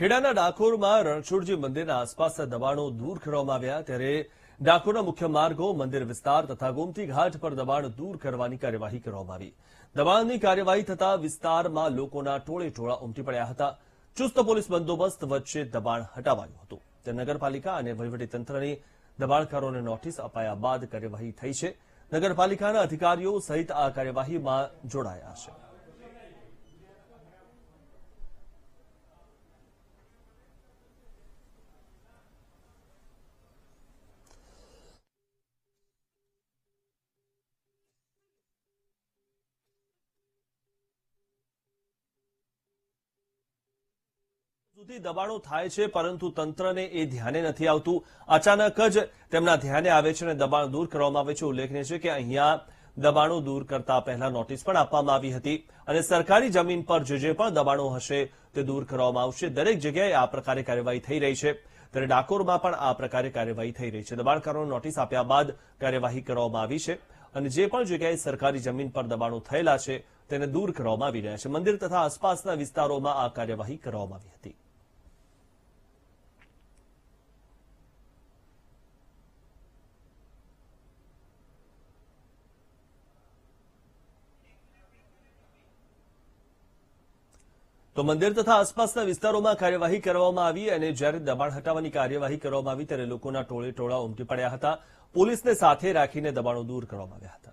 ખેડાના ડાકોરમાં રણછોડજી મંદિરના આસપાસના દબાણો દૂર કરવામાં આવ્યા ત્યારે ડાકોરના મુખ્ય માર્ગો, મંદિર વિસ્તાર તથા ગોમતી ઘાટ પર દબાણ દૂર કરવાની કાર્યવાહી કરવામાં આવી. દબાણની કાર્યવાહી થતા વિસ્તારમાં લોકોના ટોળે ટોળા ઉમટી પડ્યા હતા. ચુસ્ત પોલીસ બંદોબસ્ત વચ્ચે દબાણ હટાવાયું હતું. તે નગરપાલિકા અને વહીવટીતંત્રની દબાણકારોને નોટિસ અપાયા બાદ કાર્યવાહી થઈ છે. નગરપાલિકાના અધિકારીઓ સહિત આ કાર્યવાહીમાં જોડાયા છે. સુધી દબાણો થાય છે, પરંતુ તંત્રને એ ધ્યાને નથી આવતું. અચાનક જ તેમના ધ્યાને આવે છે અને દબાણ દૂર કરવામાં આવે છે. ઉલ્લેખનીય છે કે અહીંયા દબાણો દૂર કરતા પહેલા નોટિસ પણ આપવામાં આવી હતી અને સરકારી જમીન પર જે જે પણ દબાણો હશે તે દૂર કરવામાં આવશે. દરેક જગ્યાએ આ પ્રકારે કાર્યવાહી થઈ રહી છે. ત્યારે ડાકોરમાં પણ આ પ્રકારે કાર્યવાહી થઈ રહી છે. દબાણકારોને નોટિસ આપ્યા બાદ કાર્યવાહી કરવામાં આવી છે અને જે પણ જગ્યાએ સરકારી જમીન પર દબાણો થયેલા છે તેને દૂર કરવામાં આવી રહ્યા છે. મંદિર તથા આસપાસના વિસ્તારોમાં આ કાર્યવાહી કરવામાં આવી હતી. તો મંદિર તથા આસપાસના વિસ્તારોમાં કાર્યવાહી કરવામાં આવી અને જ્યારે દબાણ હટાવવાની કાર્યવાહી કરવામાં આવી, ત્યારે લોકોના ટોળે ટોળા ઉમટી પડ્યા હતા. પોલીસને સાથે રાખીને દબાણો દૂર કરવામાં આવ્યા હતા.